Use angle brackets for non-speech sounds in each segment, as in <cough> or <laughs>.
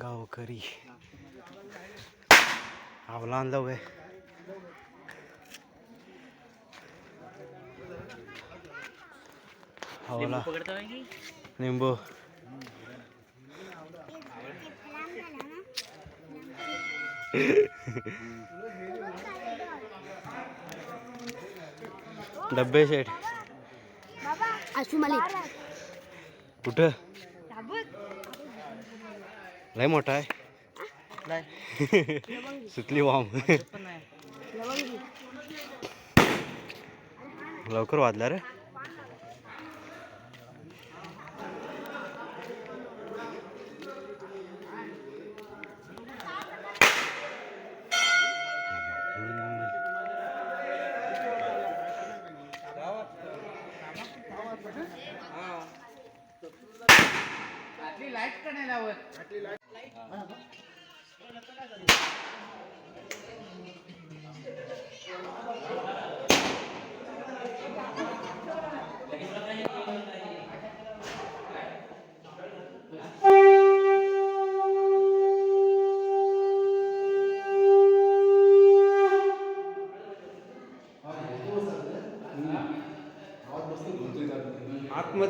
गावकरी. आवला आणलं वय आवला लिंबू डब्बे आशू मालिक कुठं? लय मोठा आहे. <laughs> सुटली वाम. लवकर वाजला रे.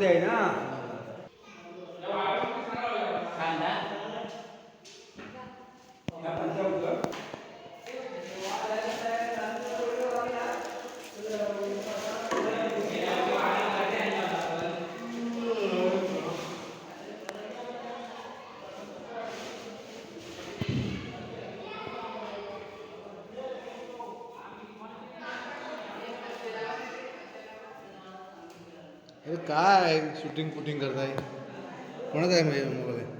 对呢 काय शूटिंग फुटिंग करताय? कोणाचा आहे माझ्या मोबाईल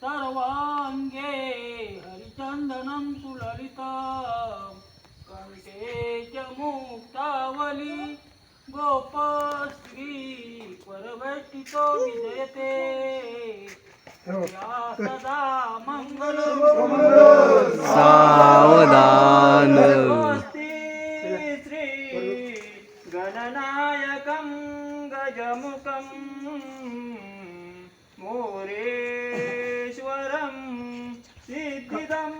सर्वाङ्गे हरिचन्दनं सुललितम् कंठे च मुक्तावली गोपश्री परवेष्टितो विजयते. या सदा मङ्गलम् सावधान. श्री गणनायकं गजमुखं मोरेश्वरं సిద్ధిదం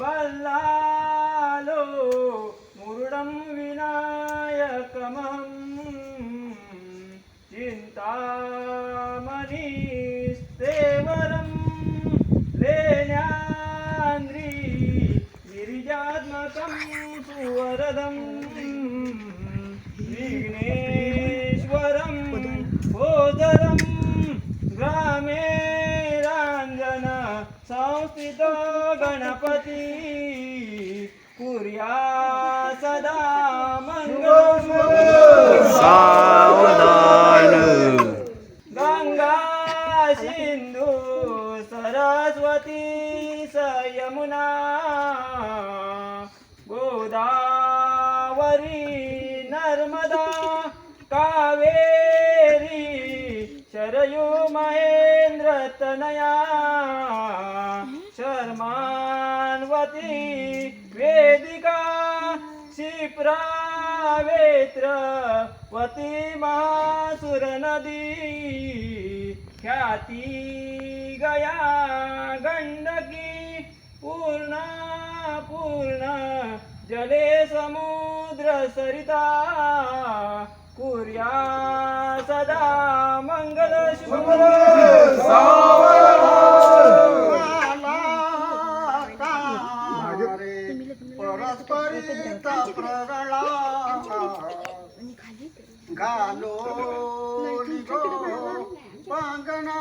బల్లాలో మురుడం వినాయకమహం చింతామణి సేవరం లేనాంద్రి గిరిజాత్మకం సువరదం విఘ్నేశ్వరం గోదరం గ్రామే संस्थितो गणपती कुर्या सदा सावधान। गंगा सिंधू सरस्वती स यमुना गोदावरी नर्मदा कावेरी शरयू महेंद्र तनया प्रावेत्र वती महासुर नदी ख्याती गया गंडकी पूर्ण पूर्ण जले समुद्र सरिता कुर्या सदा मंगल शुभ। घालो निगो पांगणा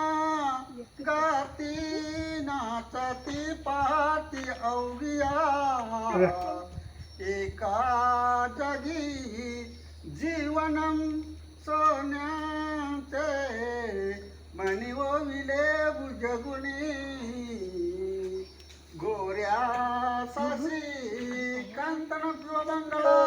गाती नाचती पाती अवघिया एका जगी जीवनम सोन्याचे. मणी विले बुजगुणी गोऱ्या ससी कांतन प्रबंगळा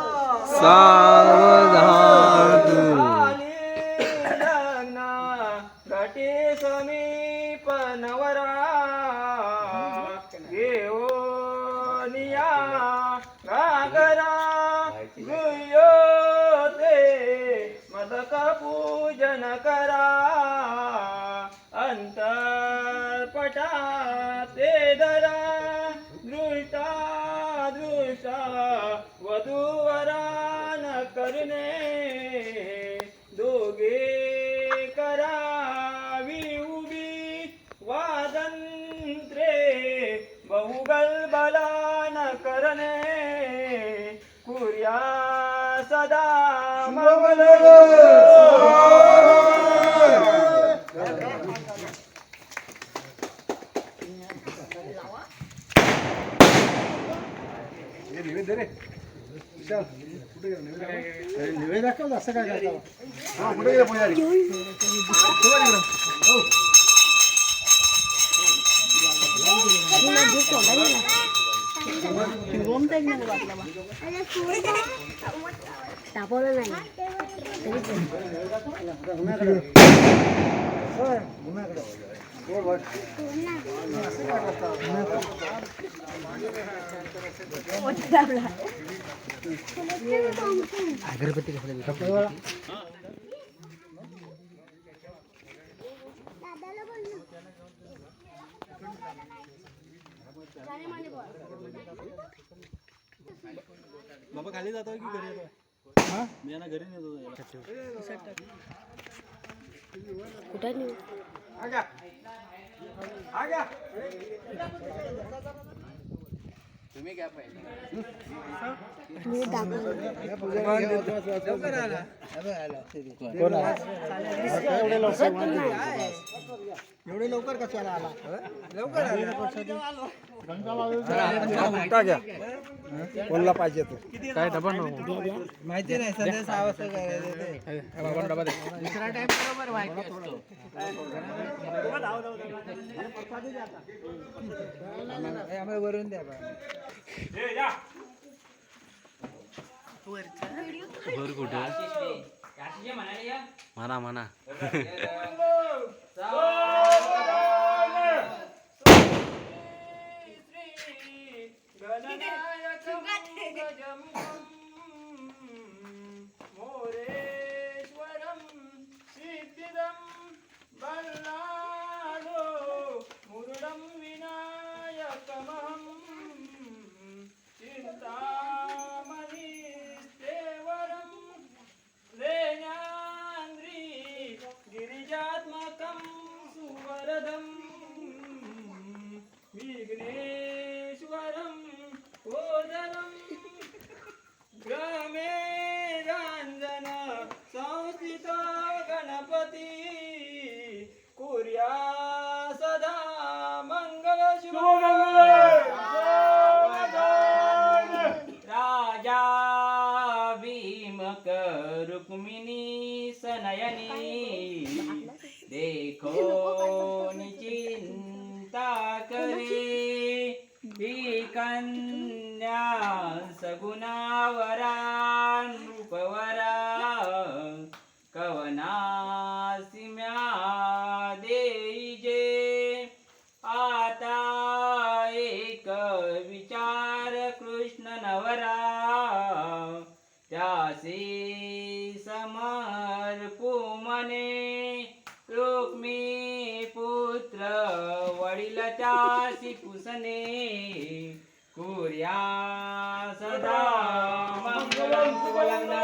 నువ్వే దక్కదు అసలు కాదు పోయాలి చూడండి तापवलं नाही तरी पण. बाबा खाली जातो की घरी येतो मी यांना घरी नेतो कुठं नेऊ तुम्ही घ्या लवकर कोणला पाहिजे तो माहिती नाही सध्या सहा वाजता दुसरा टाइम बरोबर माहिती असतो वरून द्या वर घर कुठे? म्हणा म्हणा. मंगल राजा भीमक रुक्मिणी सनयनी. देखो चिंता करे. ही कन्या सगुणावरा. वडील त्यासी पुसणे कुर्या सदा मंगलम शुभलग्न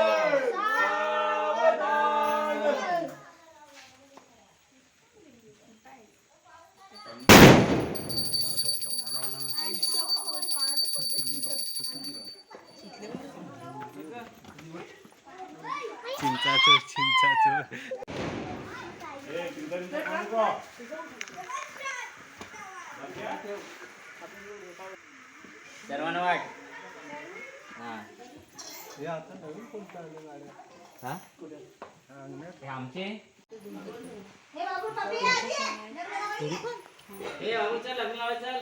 सावधान. चिंचाचं चिंचाचं सर्वांना वाट हा. हे हा? हे आमचे? हे बाबू चल लग्न लावायचं चल.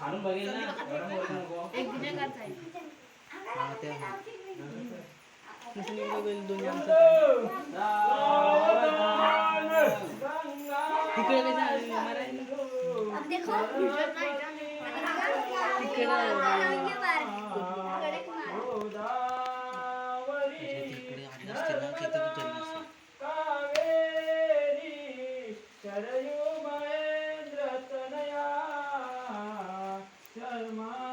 खालून बघेल ना गरम होईल नको. कावेरी शरयू महेंद्र तनया शर्मान्वती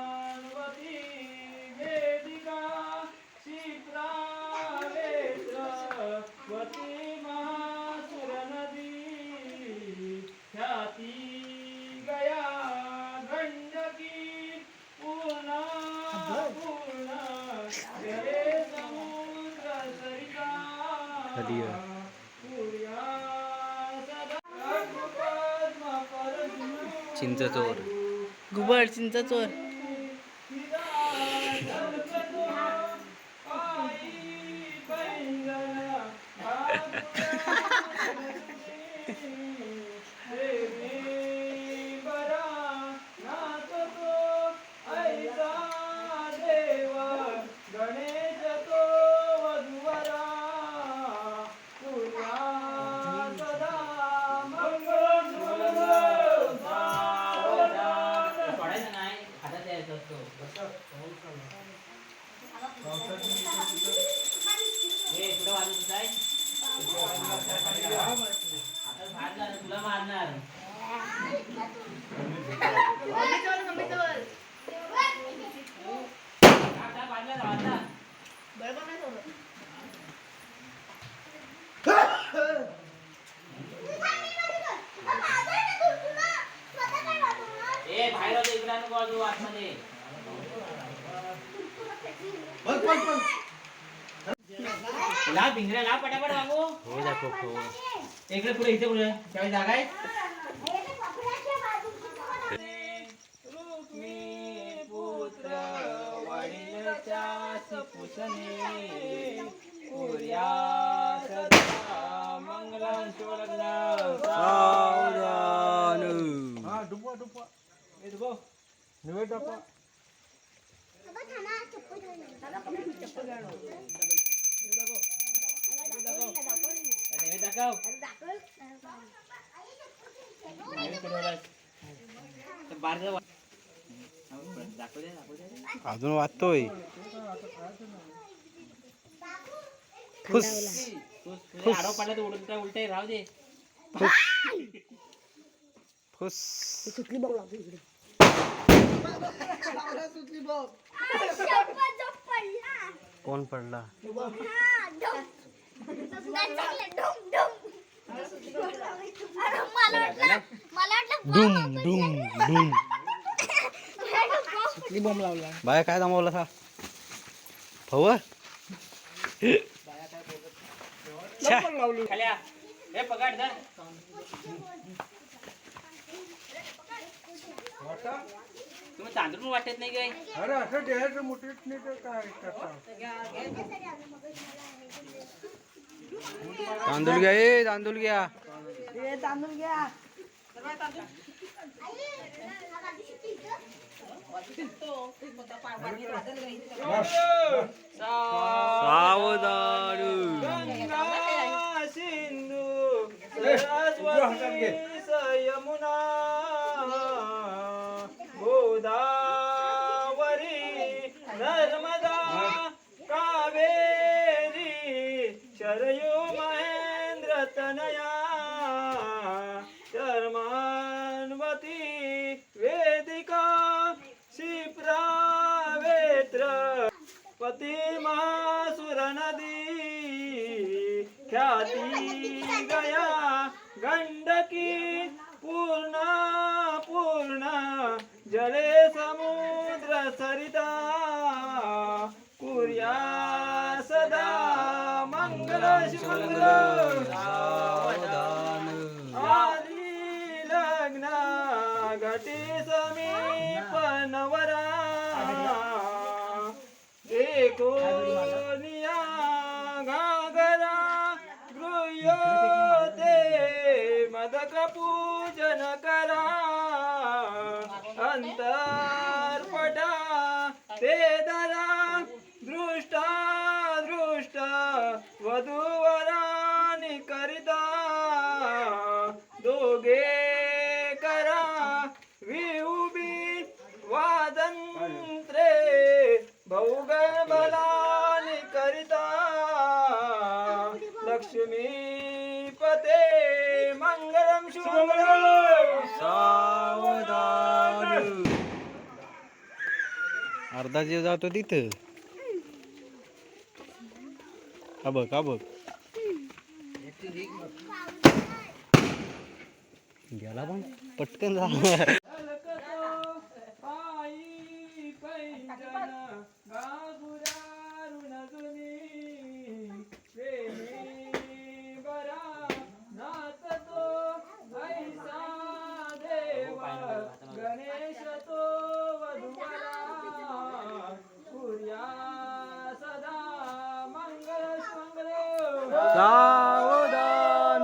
चिंचचोर. घुबड चिंच चोर गणेश तो वधुवरा तुझ्या सदा मंगळ पडायचं नाही हातात यायचं असतो हे पुढे वाजत आहे आता भाजणार तुला मारणार आता भाजला वाजला ए बाहेर होते इकडे नको वाजू आतमध्ये ला भिंगऱ्या ला पटापट वागू हो दाखव इकडे पुढे इथे पुढे. त्यावेळी जागा आहे? पुत्र वडिलच्या सुपुसने पुर्या सदा मंगलम शुभलग्न हा डुबवा डुबवा ए डुबव निवड डुबवा हे दाखव हे कुठे उभा आहेस? ते बाहेर जा. दाखव दे दाखव दे अजून वाचतोय. फुस. तू तुझ्या आडव पडला तर उलट उलट राहू दे फुस सुटली बघ. लागली इकडे कोण पडला? डुम डुम डुम बॉम्ब लावला बाया काय थांबवला था? फव? खाल्या हे पकड धर तुम्ही तांदूळ वाटत नाही काय? अरे असं द्यायचं मुठीत नाही तर काय करता? तांदूळ घ्या ए तांदूळ घ्या. सावधान. गंगा सिंधू सरस्वती यमुना महासुर नदी ख्याती गया गंडकी पूर्ण पूर्ण जले समुद्र सरिता कुर्या सदा मंगल मंगल ಕೋನಿಯಾಗರ ಗೃಹ್ಯೋತೆ ಮದಕ ಪೂಜನ ಕರ ಅಂತ करिता लक्ष्मी पते मंगलम शुभमंगलम सावधान। अर्धा जीव जातो तिथं. का बघ का बघ? गेला पण पटकन जा आई पैंजन गागुरारुण जुनी प्रेमी बरा नाचतो ऐसा देव गणेश तो वधुवरा सूर्या सदा मंगल मंगल सावधान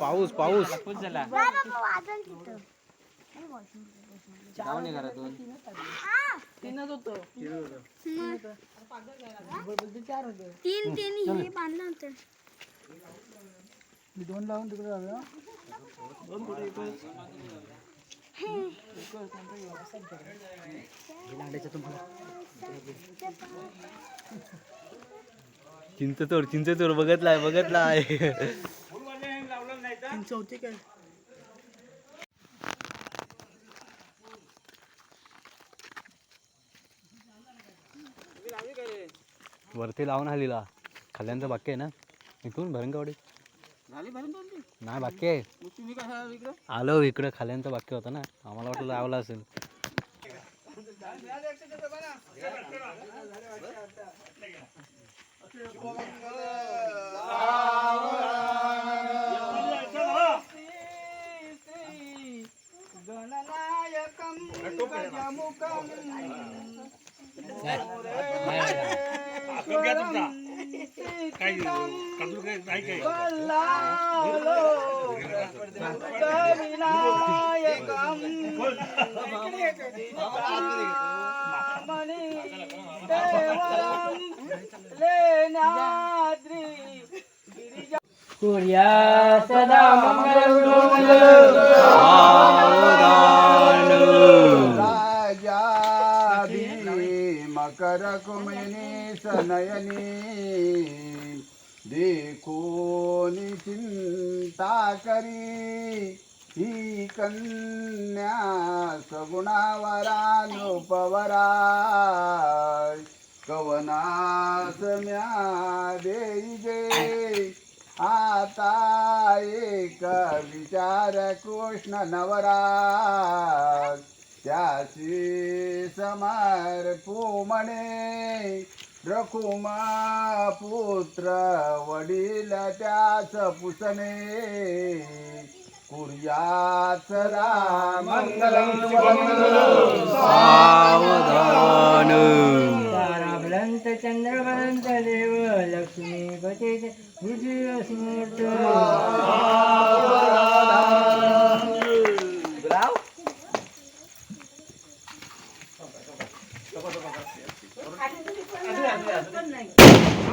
पाऊस पाऊस. खुश झाला. जाऊ नये घरातून तीनच होतं. तीन तीन हे बांधलं होतं. दोन लावून तिकडे जाऊया चिंच चोर चिंच चोर बघतलाय बघतलाय. चौथी काय वरती लावून आलेला खाल्ल्यांचं बाकी आहे ना? इथून भरंगवाडी. झाली भरून दोन ती? नाही बाकी आहे. मग तुम्ही काय आला इकडं? आलो इकडं खाल्ल्यांचं बाकी होतं ना. आम्हाला वाटलं लावला असेल. गणनायकं गजमुखं कुर्या सदा नयनी सनयनी देखोनी चिंता करी। ही कन्या सगुणावरानुपवरा कवनास म्या देई दे। आता एक विचार कृष्ण नवरा त्याशी समर्पू म्हणे रखुमा पुत्र वडील त्यास पुसणे. कुर्याच रामंगलम सावधान. ताराभलंत चंद्रभलंत देव लक्ष्मी पते समर्थ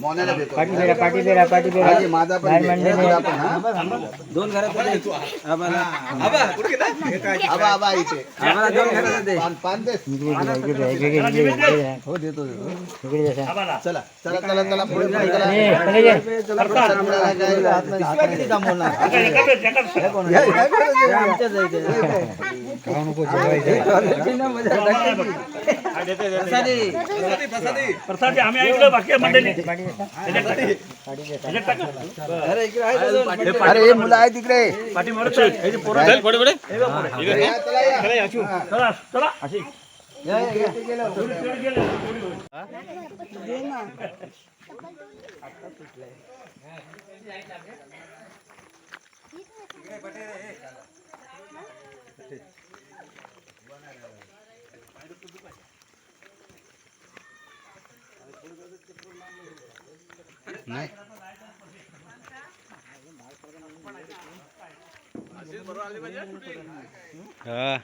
मोन्याला देतो पाठी बेरा पाठी बेरा माझा पण दे. तुझा पण, हा? आबा आबा इथे. पान पान दे. हो देतो देतो. चला चला चला चला पुढे चला. प्रसाद. मिळाला काय? अरे हे मुलं आहे तिकडे या, चला या.